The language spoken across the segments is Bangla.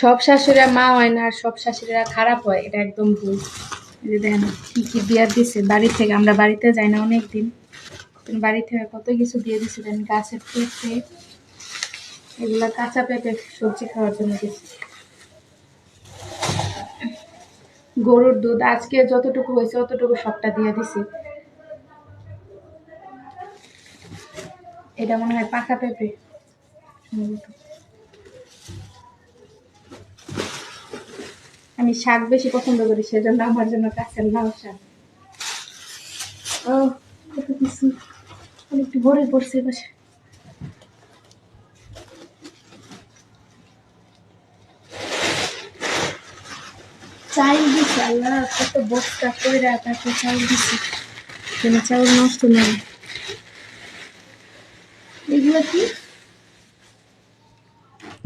সব শাশুড়িরা মা হয় না, আর সব শাশুড়িরা খারাপ হয়, এটা একদম ভুল। যে দেখেন, কি কি বিয়ার দিছে, বাড়ি থেকে, আমরা বাড়িতে যাই না অনেক দিন বাড়ি থেকে কত কিছু দিয়ে দিছে, দেন গাছের পেঁপে, এগুলো কাঁচা পেঁপে সবজি খাওয়ার জন্য দিছে। গরুর দুধ, আজকে যতটুকু হয়েছে, অতটুকু সবটা দিয়ে দিছি। এটা মনে হয় পাকা পেঁপে। সম্ভবত। আমি শাক বেশি পছন্দ করি সেজন্য আমার জন্য কাঁচের লাউ শাক। ও কত কিছু একটু ভরে পড়ছে পাশে। চাল দিছে আল্লাহ কত বস্তা কইরা তারপর চাল দিছে। যেন চাউল নষ্ট না এগুলো কি?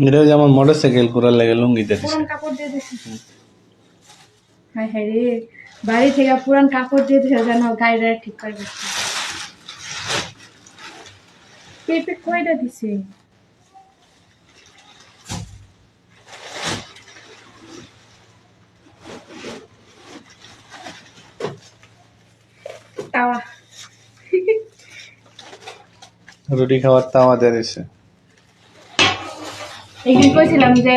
এটা যেমন মোটর সাইকেল করার লাগে লুঙ্গিতে দিছে। কাপড় দিয়ে দিছে। হায় হায় রে। বাড়ি থেকে পুরান কাপড় দিয়ে দিছে যেন গাড়িটা ঠিক করে দিচ্ছে পেঁপে কয়টা দিছে? তাওয়া। রুটি খাওয়ার তাওয়া দিয়ে দিছে। একদিন কইছিলাম যে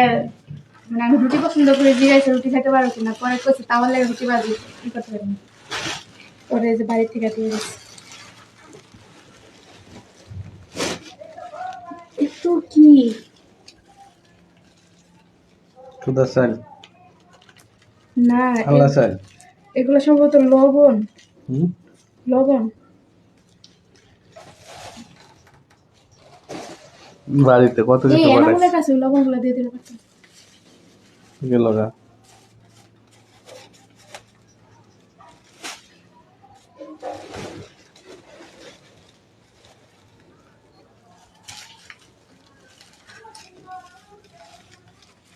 মানে আমি রুটি পছন্দ করে জিজ্ঞাসা রুটি খেতে পারো কিনা পরে কইছি তাহলে রুটি বাজি কি করতে পারি পরে যে বাড়ি থেকে দিয়ে গেছে একটু কি? খুদা চাল। না আল্লাহ চাল। এগুলো সম্ভবত লবণ। হুম? লবণ? বাড়িতে কত কিছু লবণগুলো দিয়ে দিলে। গেল গা।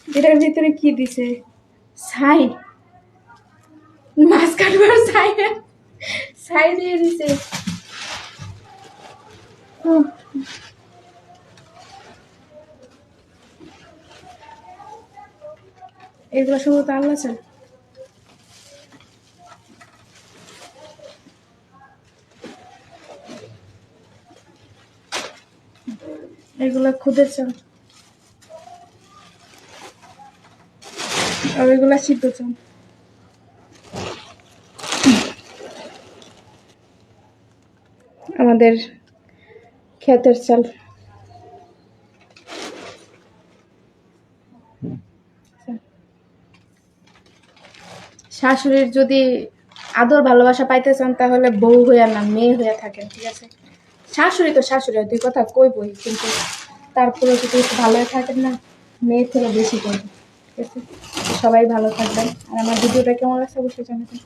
এটার ভিতরে কি দিছে? ছাই। মাছ কাটবার ছাই। ছাই দিয়ে দিছে। এগুলো সম্ভবত আল্লাহ চান। এগুলো খুদের চাল আর এগুলো সিদ্ধ চাল আমাদের ক্ষেতের চাল। শাশুড়ির যদি আদর ভালোবাসা পাইতে চান, তাহলে বউ হইয়া না, মেয়ে হইয়া থাকেন, ঠিক আছে? শাশুড়ি তো শাশুড়ি দুই কথা কইবই, কিন্তু তারপরে যদি ভালো থাকেন না, মেয়ের থেকে বেশি করবে ঠিক আছে? সবাই ভালো থাকবেন। আর আমার ভিডিওটা কেমন লাগছে অবশ্যই জানাবেন।